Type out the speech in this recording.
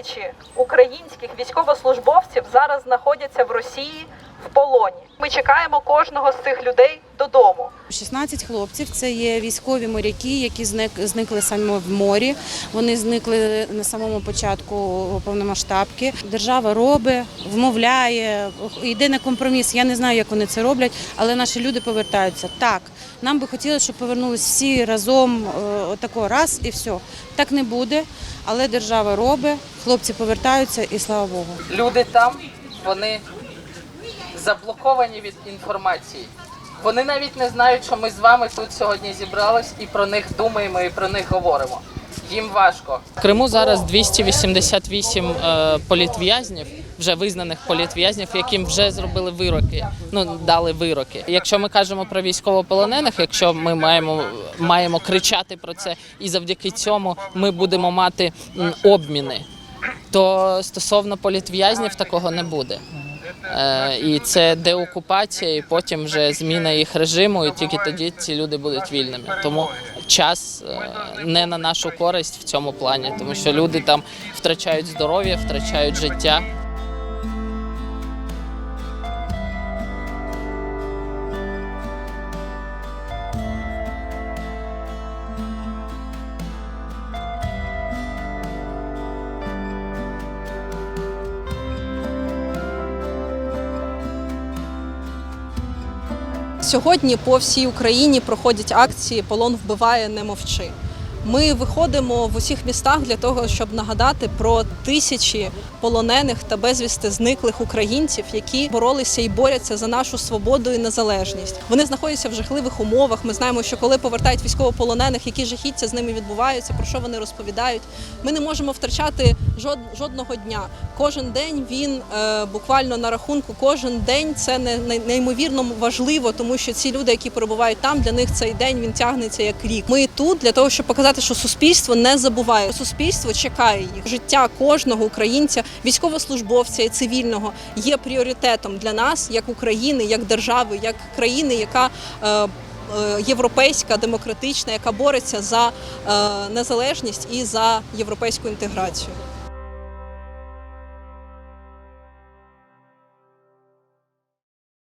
Тисячі українських військовослужбовців зараз знаходяться в Росії в полоні. Ми чекаємо кожного з цих людей додому. 16 хлопців це є військові моряки, які зник, зникли саме в морі. Вони зникли на самому початку повномасштабки. Держава робить, вмовляє, йде на компроміс. Я не знаю, як вони це роблять, але наші люди повертаються. Так, нам би хотілося, щоб повернулись всі разом е, отако раз і все. Так не буде, але держава робить, хлопці повертаються і слава Богу. Люди там, вони заблоковані від інформації. Вони навіть не знають, що ми з вами тут сьогодні зібрались і про них думаємо, і про них говоримо. Їм важко. В Криму зараз 288 е, політв'язнів, вже визнаних політв'язнів, яким вже зробили вироки. Ну дали вироки. Якщо ми кажемо про військовополонених, якщо ми маємо маємо кричати про це, і завдяки цьому ми будемо мати обміни, то стосовно політв'язнів такого не буде. Е, і це деокупація, і потім вже зміна їх режиму, і тільки тоді ці люди будуть вільними. Тому час е, не на нашу користь в цьому плані, тому що люди там втрачають здоров'я, втрачають життя. Сьогодні по всій Україні проходять акції Полон вбиває, не мовчи. Ми виходимо в усіх містах для того, щоб нагадати про тисячі полонених та безвісти зниклих українців, які боролися і борються за нашу свободу і незалежність. Вони знаходяться в жахливих умовах. Ми знаємо, що коли повертають військовополонених, які жахіття з ними відбуваються, про що вони розповідають. Ми не можемо втрачати жодного дня. Кожен день він е, буквально на рахунку. Кожен день це не, не- неймовірно важливо, тому що ці люди, які перебувають там, для них цей день він тягнеться як рік. Ми тут для того, щоб показати, що суспільство не забуває. Суспільство чекає їх. Життя кожного українця, військовослужбовця і цивільного є пріоритетом для нас, як України, як держави, як країни, яка е, е, європейська, демократична, яка бореться за е, незалежність і за європейську інтеграцію.